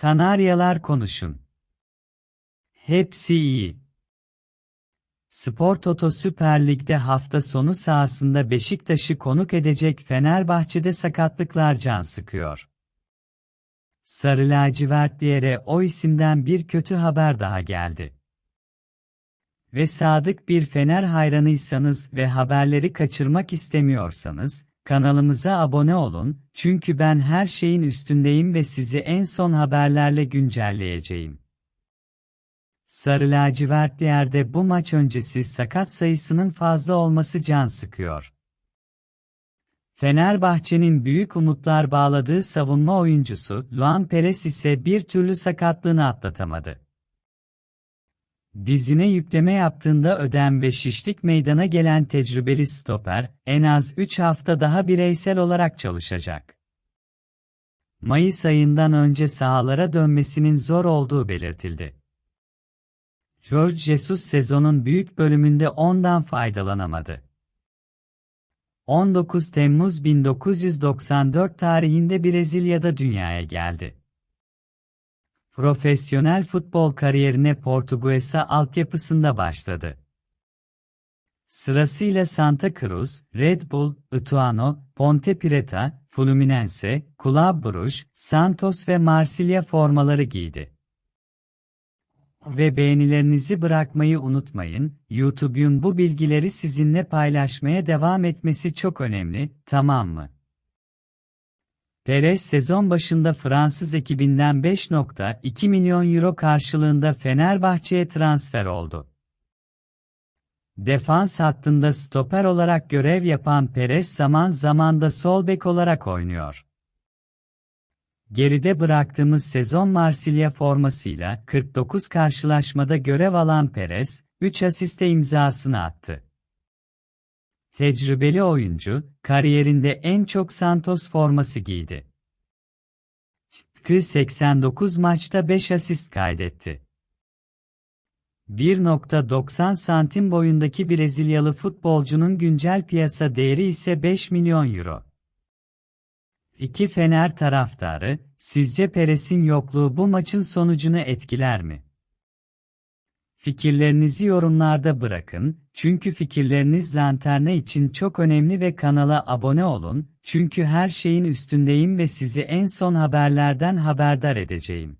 Kanaryalar konuşun. Hepsi iyi. Spor Toto Süper Lig'de hafta sonu sahasında Beşiktaş'ı konuk edecek Fenerbahçe'de sakatlıklar can sıkıyor. Sarı lacivertlilere o isimden bir kötü haber daha geldi. Ve sadık bir Fener hayranıysanız ve haberleri kaçırmak istemiyorsanız, kanalımıza abone olun, çünkü ben her şeyin üstündeyim ve sizi en son haberlerle güncelleyeceğim. Sarı lacivertlilerde bu maç öncesi sakat sayısının fazla olması can sıkıyor. Fenerbahçe'nin büyük umutlar bağladığı savunma oyuncusu Luan Perez ise bir türlü sakatlığını atlatamadı. Dizine yükleme yaptığında ödem ve şişlik meydana gelen tecrübeli stoper, en az 3 hafta daha bireysel olarak çalışacak. Mayıs ayından önce sahalara dönmesinin zor olduğu belirtildi. George Jesus sezonun büyük bölümünde ondan faydalanamadı. 19 Temmuz 1994 tarihinde Brezilya'da dünyaya geldi. Profesyonel futbol kariyerine Portuguesa altyapısında başladı. Sırasıyla Santa Cruz, Red Bull, Ituano, Ponte Preta, Fluminense, Club Brugge, Santos ve Marsilya formaları giydi. Ve beğenilerinizi bırakmayı unutmayın, YouTube'un bu bilgileri sizinle paylaşmaya devam etmesi çok önemli, tamam mı? Perez sezon başında Fransız ekibinden 5.2 milyon euro karşılığında Fenerbahçe'ye transfer oldu. Defans hattında stoper olarak görev yapan Perez zaman zaman da sol bek olarak oynuyor. Geride bıraktığımız sezon Marsilya formasıyla 49 karşılaşmada görev alan Perez, 3 asiste imzasını attı. Tecrübeli oyuncu, kariyerinde en çok Santos forması giydi. 89 maçta 5 asist kaydetti. 1.90 santim boyundaki Brezilyalı futbolcunun güncel piyasa değeri ise 5 milyon euro. İki Fener taraftarı, sizce Perez'in yokluğu bu maçın sonucunu etkiler mi? Fikirlerinizi yorumlarda bırakın, çünkü fikirleriniz lanterna için çok önemli ve kanala abone olun, çünkü her şeyin üstündeyim ve sizi en son haberlerden haberdar edeceğim.